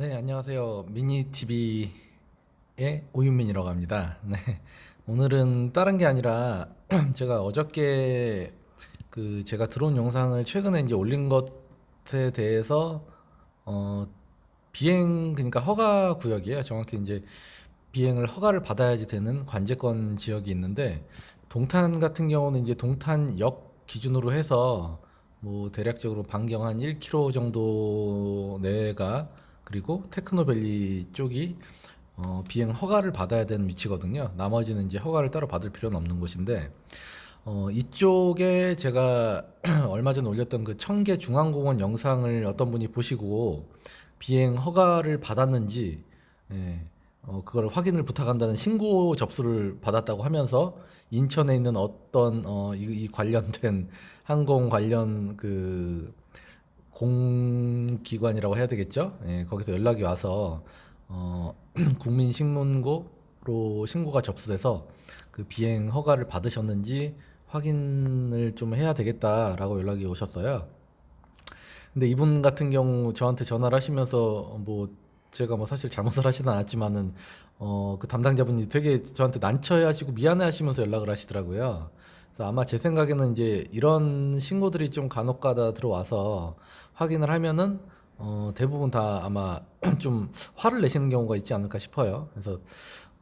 네, 안녕하세요. 미니 TV의 오윤민이라고 합니다. 네. 오늘은 다른 게 아니라 제가 어저께 그 제가 들어온 영상을 최근에 이제 올린 것에 대해서 어 비행 그러니까 허가 구역이에요. 정확히 이제 비행을 허가를 받아야지 되는 관제권 지역이 있는데 동탄 같은 경우는 이제 동탄역 기준으로 해서 뭐 대략적으로 반경 한 1km 정도 내가 그리고 테크노밸리 쪽이 어, 비행 허가를 받아야 되는 위치거든요. 나머지는 이제 허가를 따로 받을 필요는 없는 곳인데 어, 이쪽에 제가 얼마 전에 올렸던 그 청계 중앙공원 영상을 어떤 분이 보시고 비행 허가를 받았는지 예, 어, 그걸 확인을 부탁한다는 신고 접수를 받았다고 하면서 인천에 있는 어떤 어, 이, 이 관련된 항공 관련 그 공기관이라고 해야 되겠죠? 예, 거기서 연락이 와서 어, 국민신문고로 신고가 접수돼서 그 비행 허가를 받으셨는지 확인을 좀 해야 되겠다라고 연락이 오셨어요. 근데 이분 같은 경우 저한테 전화를 하시면서 뭐 제가 뭐 사실 잘못을 하지는 않았지만은 어 그 담당자분이 되게 저한테 난처해 하시고 미안해 하시면서 연락을 하시더라고요. 그래서 아마 제 생각에는 이제 이런 신고들이 좀 간혹가다 들어와서 확인을 하면은 어 대부분 다 아마 좀 화를 내시는 경우가 있지 않을까 싶어요. 그래서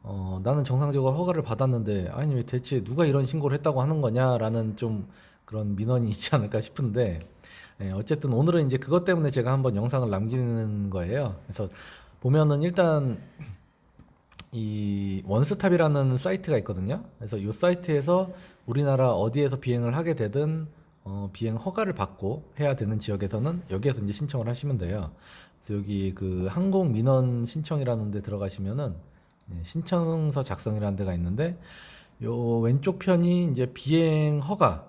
어 나는 정상적으로 허가를 받았는데 아니 왜 대체 누가 이런 신고를 했다고 하는 거냐라는 좀 그런 민원이 있지 않을까 싶은데 예, 어쨌든 오늘은 이제 그것 때문에 제가 한번 영상을 남기는 거예요. 그래서 보면은 일단 이 원스탑이라는 사이트가 있거든요. 그래서 이 사이트에서 우리나라 어디에서 비행을 하게 되든 어, 비행 허가를 받고 해야 되는 지역에서는 여기에서 이제 신청을 하시면 돼요. 그래서 여기 그 항공 민원 신청이라는 데 들어가시면은 예, 신청서 작성이라는 데가 있는데 요 왼쪽 편이 이제 비행 허가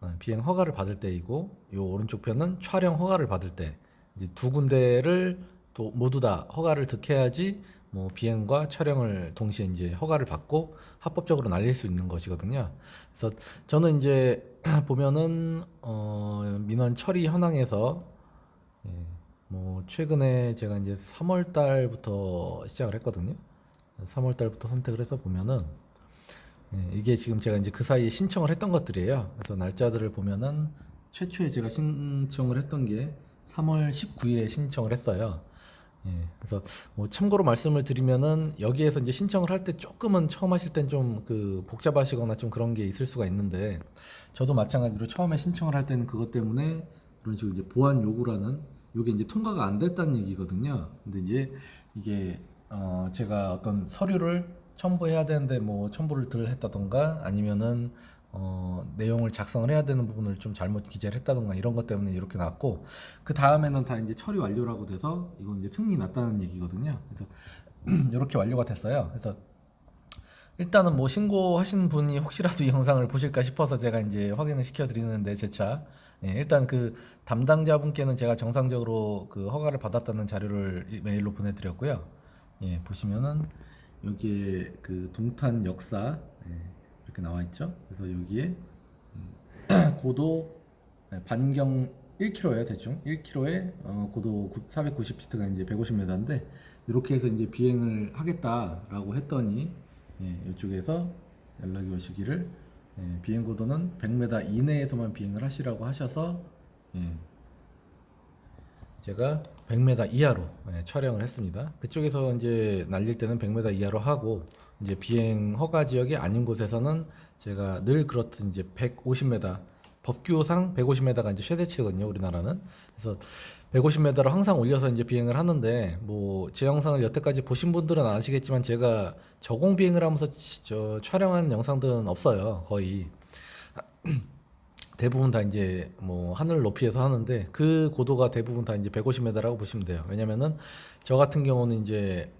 어, 비행 허가를 받을 때이고 요 오른쪽 편은 촬영 허가를 받을 때 이제 두 군데를 또 모두 다 허가를 득해야지 뭐 비행과 촬영을 동시에 이제 허가를 받고 합법적으로 날릴 수 있는 것이거든요. 그래서 저는 이제 보면은 어 민원 처리 현황에서 예, 뭐 최근에 제가 이제 3월 달부터 시작을 했거든요. 3월 달부터 선택을 해서 보면은 예, 이게 지금 제가 이제 그 사이에 신청을 했던 것들이에요. 그래서 날짜들을 보면은 최초에 제가 신청을 했던 게 3월 19일에 신청을 했어요. 예, 그래서 뭐 참고로 말씀을 드리면은 여기에서 이제 신청을 할 때 조금은 처음 하실 땐 좀 그 복잡하시거나 좀 그런 게 있을 수가 있는데 저도 마찬가지로 처음에 신청을 할 때는 그것 때문에 그런 식으로 이제 보안 요구라는 요게 이제 통과가 안 됐다는 얘기거든요. 근데 이제 이게 어 제가 어떤 서류를 첨부해야 되는데 뭐 첨부를 덜 했다던가 아니면은 어 내용을 작성을 해야 되는 부분을 좀 잘못 기재를 했다던가 이런 것 때문에 이렇게 났고 그 다음에는 다 이제 처리 완료라고 돼서 이건 이제 승인이 났다는 얘기거든요. 그래서 이렇게 완료가 됐어요. 그래서 일단은 뭐 신고하신 분이 혹시라도 이 영상을 보실까 싶어서 제가 이제 확인을 시켜드리는데 제차 예, 일단 그 담당자분께는 제가 정상적으로 그 허가를 받았다는 자료를 이- 메일로 보내드렸고요. 예, 보시면은 여기에 그 동탄 역사 예, 이렇게 나와 있죠. 그래서 여기에 음, 고도 네, 반경 1km예요 대충 1km에 어, 고도 490피트가 이제 150m인데 이렇게 해서 이제 비행을 하겠다라고 했더니 예, 이쪽에서 연락이 오시기를 예, 비행 고도는 100m 이내에서만 비행을 하시라고 하셔서 예, 제가 100m 이하로 예, 촬영을 했습니다. 그쪽에서 이제 날릴 때는 100m 이하로 하고 이제 비행 허가 지역이 아닌 곳에서는 제가 늘 그렇듯 이제 150m 법규상 150m가 이제 최대치거든요, 우리나라는. 그래서 150m로 항상 올려서 이제 비행을 하는데 뭐 제 영상을 여태까지 보신 분들은 아시겠지만 제가 저공 비행을 하면서 치- 저 촬영한 영상들은 없어요, 거의. 대부분 다 이제 뭐 하늘 높이에서 하는데 그 고도가 대부분 다 이제 150m라고 보시면 돼요. 왜냐면은 저 같은 경우는 이제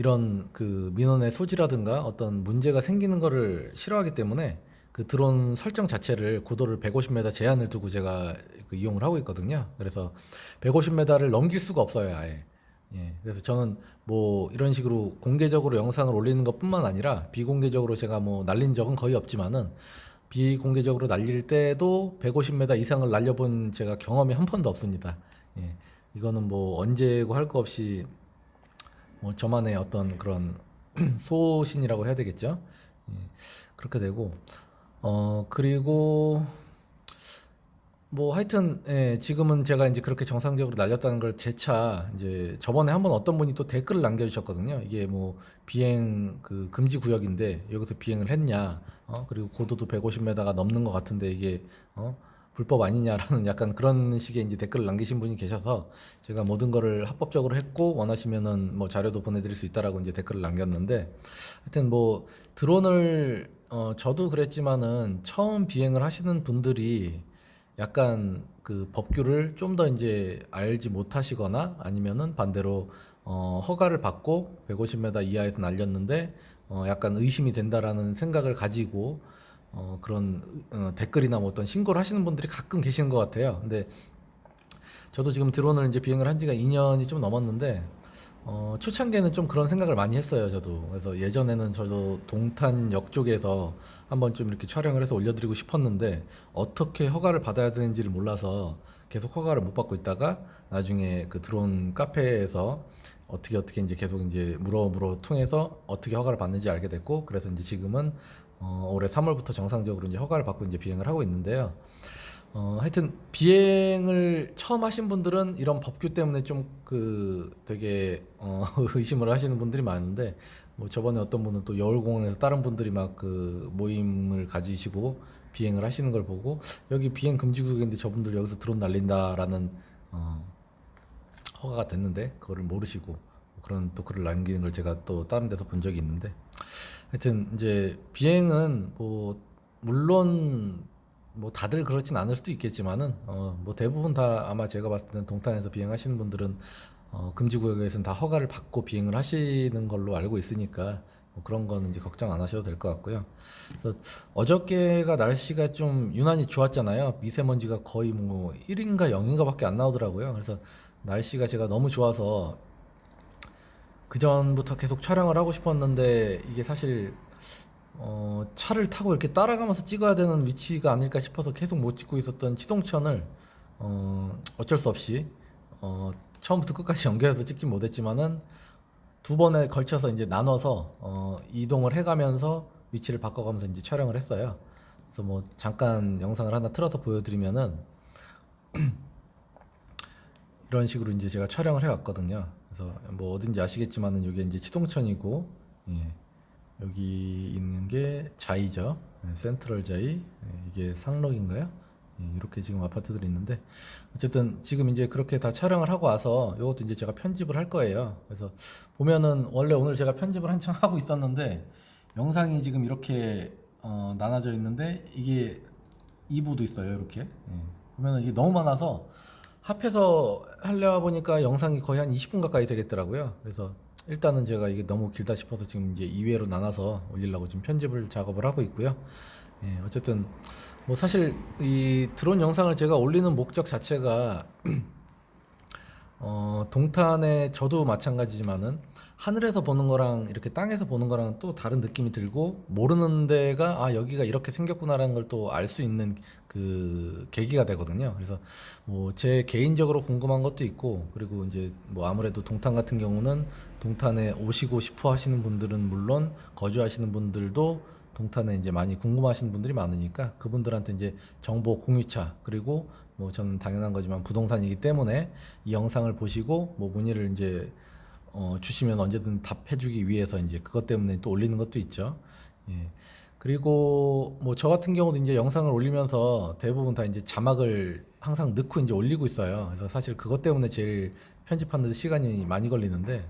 이런 그 민원의 소지라든가 어떤 문제가 생기는 거를 싫어하기 때문에 그 드론 설정 자체를 고도를 150m 제한을 두고 제가 그 이용을 하고 있거든요. 그래서 150m를 넘길 수가 없어요, 아예. 예. 그래서 저는 뭐 이런 식으로 공개적으로 영상을 올리는 것뿐만 아니라 비공개적으로 제가 뭐 날린 적은 거의 없지만은 비공개적으로 날릴 때도 150m 이상을 날려본 제가 경험이 한 번도 없습니다. 예. 이거는 뭐 언제고 할 거 없이 뭐 저만의 어떤 그런 소신이라고 해야 되겠죠. 예, 그렇게 되고 어 그리고 뭐 하여튼 예, 지금은 제가 이제 그렇게 정상적으로 날렸다는 걸 재차 이제 저번에 한번 어떤 분이 또 댓글을 남겨주셨거든요. 이게 뭐 비행 그 금지 구역인데 여기서 비행을 했냐, 어 그리고 고도도 150m가 넘는 것 같은데 이게 어 불법 아니냐라는 약간 그런 식의 이제 댓글을 남기신 분이 계셔서 제가 모든 거를 합법적으로 했고 원하시면은 뭐 자료도 보내드릴 수 있다라고 이제 댓글을 남겼는데 하여튼 뭐 드론을 어 저도 그랬지만은 처음 비행을 하시는 분들이 약간 그 법규를 좀 더 이제 알지 못하시거나 아니면은 반대로 어 허가를 받고 150m 이하에서 날렸는데 어 약간 의심이 된다라는 생각을 가지고 어 그런 어 댓글이나 뭐 어떤 신고를 하시는 분들이 가끔 계시는 것 같아요. 근데 저도 지금 드론을 이제 비행을 한 지가 2년이 좀 넘었는데 어, 초창기에는 좀 그런 생각을 많이 했어요, 저도. 그래서 예전에는 저도 동탄역 쪽에서 한번 좀 이렇게 촬영을 해서 올려드리고 싶었는데 어떻게 허가를 받아야 되는지를 몰라서 계속 허가를 못 받고 있다가 나중에 그 드론 카페에서 어떻게 어떻게 이제 계속 이제 물어 물어 통해서 어떻게 허가를 받는지 알게 됐고 그래서 이제 지금은 어, 올해 3월부터 정상적으로 이제 허가를 받고 이제 비행을 하고 있는데요. 어, 하여튼 비행을 처음 하신 분들은 이런 법규 때문에 좀 그 되게 어, 의심을 하시는 분들이 많은데 뭐 저번에 어떤 분은 또 여울공원에서 다른 분들이 막 그 모임을 가지시고 비행을 하시는 걸 보고 여기 비행 금지 구역인데 저분들 여기서 드론 날린다라는 어, 허가가 됐는데 그거를 모르시고 그런 또 글을 남기는 걸 제가 또 다른 데서 본 적이 있는데 하여튼 이제 비행은 뭐 물론 뭐 다들 그렇진 않을 수도 있겠지만은 어 뭐 대부분 다 아마 제가 봤을 때는 동탄에서 비행하시는 분들은 어 금지 구역에서는 다 허가를 받고 비행을 하시는 걸로 알고 있으니까 뭐 그런 거는 이제 걱정 안 하셔도 될 것 같고요. 그래서 어저께가 날씨가 좀 유난히 좋았잖아요. 미세먼지가 거의 뭐 1인가 0인가밖에 안 나오더라고요. 그래서 날씨가 제가 너무 좋아서 그 전부터 계속 촬영을 하고 싶었는데 이게 사실 어, 차를 타고 이렇게 따라가면서 찍어야 되는 위치가 아닐까 싶어서 계속 못 찍고 있었던 치동천을 어, 어쩔 수 없이 어, 처음부터 끝까지 연결해서 찍긴 못했지만은 두 번에 걸쳐서 이제 나눠서 어, 이동을 해가면서 위치를 바꿔가면서 이제 촬영을 했어요. 그래서 뭐 잠깐 영상을 하나 틀어서 보여드리면은 이런 식으로 이제 제가 촬영을 해왔거든요. 그래서 뭐 어딘지 아시겠지만은 여기 이제 치동천이고 예. 여기 있는 게 자이죠. 예, 센트럴 자이. 예, 이게 상록인가요? 예, 이렇게 지금 아파트들이 있는데 어쨌든 지금 이제 그렇게 다 촬영을 하고 와서 이것도 이제 제가 편집을 할 거예요. 그래서 보면은 원래 오늘 제가 편집을 한창 하고 있었는데 영상이 지금 이렇게 어, 나눠져 있는데 이게 2부도 있어요. 이렇게. 예. 보면은 이게 너무 많아서 합해서 하려 보니까 영상이 거의 한 20분 가까이 되겠더라고요. 그래서 일단은 제가 이게 너무 길다 싶어서 지금 이제 2회로 나눠서 올리려고 지금 편집을 작업을 하고 있고요. 예, 어쨌든 뭐 사실 이 드론 영상을 제가 올리는 목적 자체가 어, 동탄에 저도 마찬가지지만은 하늘에서 보는 거랑 이렇게 땅에서 보는 거랑 또 다른 느낌이 들고 모르는 데가 아 여기가 이렇게 생겼구나라는 걸 또 알 수 있는 그 계기가 되거든요. 그래서 뭐 제 개인적으로 궁금한 것도 있고 그리고 이제 뭐 아무래도 동탄 같은 경우는 동탄에 오시고 싶어 하시는 분들은 물론 거주하시는 분들도 동탄에 이제 많이 궁금하시는 분들이 많으니까 그분들한테 이제 정보 공유차 그리고 뭐 저는 당연한 거지만 부동산이기 때문에 이 영상을 보시고 뭐 문의를 이제 어, 주시면 언제든 답해주기 위해서 이제 그것 때문에 또 올리는 것도 있죠. 예. 그리고 뭐 저 같은 경우도 이제 영상을 올리면서 대부분 다 이제 자막을 항상 넣고 이제 올리고 있어요. 그래서 사실 그것 때문에 제일 편집하는 데 시간이 많이 걸리는데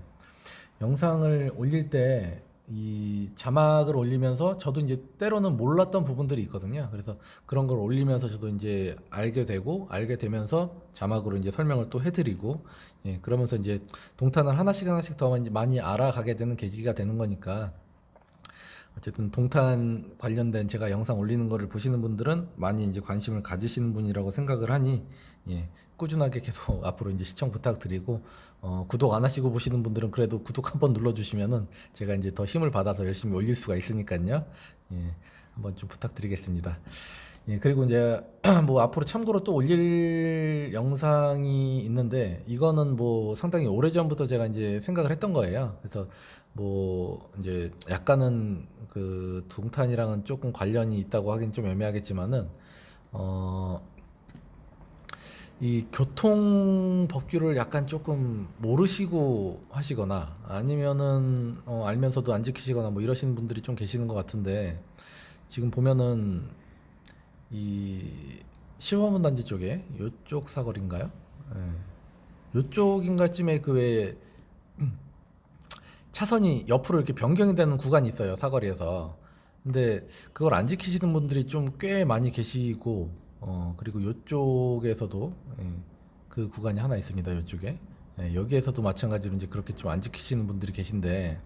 영상을 올릴 때 이 자막을 올리면서 저도 이제 때로는 몰랐던 부분들이 있거든요. 그래서 그런 걸 올리면서 저도 이제 알게 되고 알게 되면서 자막으로 이제 설명을 또 해드리고 예, 그러면서 이제 동탄을 하나씩 하나씩 더 많이- 많이 알아가게 되는 계기가 되는 거니까 어쨌든 동탄 관련된 제가 영상 올리는 거를 보시는 분들은 많이 이제 관심을 가지시는 분이라고 생각을 하니 예, 꾸준하게 계속 앞으로 이제 시청 부탁드리고 어, 구독 안 하시고 보시는 분들은 그래도 구독 한번 눌러주시면은 제가 이제 더 힘을 받아서 열심히 올릴 수가 있으니까요. 예, 한번 좀 부탁드리겠습니다. 예, 그리고 이제 뭐 앞으로 참고로 또 올릴 영상이 있는데 이거는 뭐 상당히 오래전부터 제가 이제 생각을 했던 거예요. 그래서 뭐 이제 약간은 그 동탄이랑은 조금 관련이 있다고 하긴 좀 애매하겠지만은 어 이 교통 법규를 약간 조금 모르시고 하시거나 아니면은 어 알면서도 안 지키시거나 뭐 이러시는 분들이 좀 계시는 것 같은데 지금 보면은 이 시범원 단지 쪽에 요쪽 사거리인가요? 예. 요쪽인가쯤에 그왜 차선이 옆으로 이렇게 변경이 되는 구간이 있어요 사거리에서. 근데 그걸 안 지키시는 분들이 좀 꽤 많이 계시고 어 그리고 요쪽에서도 예, 그 구간이 하나 있습니다. 요쪽에 예, 여기에서도 마찬가지로 이제 그렇게 좀 안 지키시는 분들이 계신데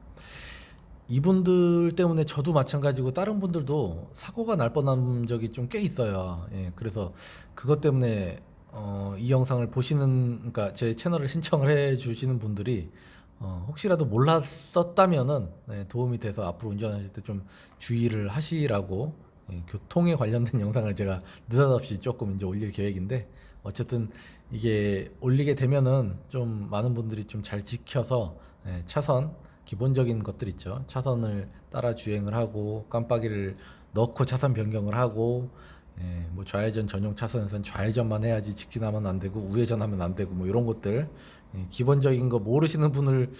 이분들 때문에 저도 마찬가지고 다른 분들도 사고가 날 뻔한 적이 좀 꽤 있어요. 예, 그래서 그것 때문에 어, 이 영상을 보시는, 그러니까 제 채널을 신청을 해 주시는 분들이 어, 혹시라도 몰랐었다면은 네, 도움이 돼서 앞으로 운전하실 때 좀 주의를 하시라고 예, 교통에 관련된 영상을 제가 느닷없이 조금 이제 올릴 계획인데 어쨌든 이게 올리게 되면은 좀 많은 분들이 좀 잘 지켜서 예, 차선 기본적인 것들 있죠. 차선을 따라 주행을 하고 깜빡이를 넣고 차선 변경을 하고 예, 뭐 좌회전 전용 차선에서는 좌회전만 해야지 직진하면 안 되고 우회전하면 안 되고 뭐 이런 것들 예, 기본적인 거 모르시는 분을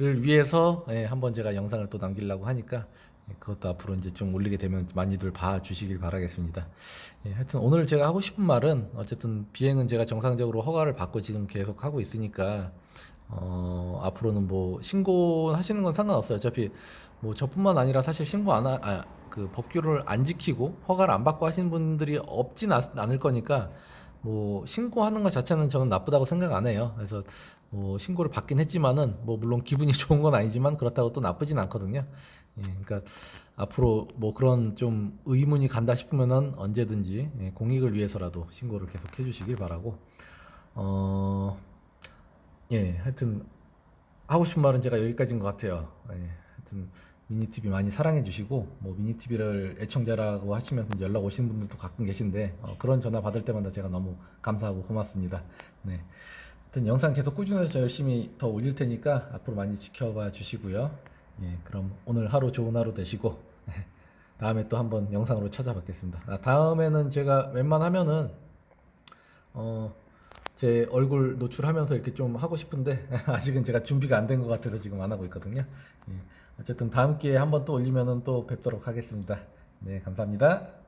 을 위해서 예, 한번 제가 영상을 또 남기려고 하니까 예, 그것도 앞으로 이제 좀 올리게 되면 많이들 봐주시길 바라겠습니다. 예, 하여튼 오늘 제가 하고 싶은 말은 어쨌든 비행은 제가 정상적으로 허가를 받고 지금 계속 하고 있으니까 어, 앞으로는 뭐 신고하시는 건 상관없어요. 어차피 뭐 저뿐만 아니라 사실 신고 안 하, 아, 그 법규를 안 지키고 허가를 안 받고 하시는 분들이 없진 않, 않을 거니까 뭐 신고하는 것 자체는 저는 나쁘다고 생각 안 해요. 그래서 뭐 신고를 받긴 했지만은 뭐 물론 기분이 좋은 건 아니지만 그렇다고 또 나쁘진 않거든요. 예, 그러니까 앞으로 뭐 그런 좀 의문이 간다 싶으면은 언제든지 예, 공익을 위해서라도 신고를 계속 해주시길 바라고 어. 예, 하여튼 하고 싶은 말은 제가 여기까지인 것 같아요. 예, 하여튼 미니 TV 많이 사랑해 주시고 뭐 미니 TV를 애청자라고 하시면서 이제 연락 오시는 분들도 가끔 계신데 어, 그런 전화 받을 때마다 제가 너무 감사하고 고맙습니다. 네. 하여튼 영상 계속 꾸준해서 열심히 더 올릴 테니까 앞으로 많이 지켜봐 주시고요. 예, 그럼 오늘 하루 좋은 하루 되시고 예, 다음에 또 한번 영상으로 찾아뵙겠습니다. 아, 다음에는 제가 웬만하면은 어, 제 얼굴 노출하면서 이렇게 좀 하고 싶은데 아직은 제가 준비가 안 된 것 같아서 지금 안 하고 있거든요. 예. 어쨌든 다음 기회에 한번 또 올리면은 또 뵙도록 하겠습니다. 네, 감사합니다.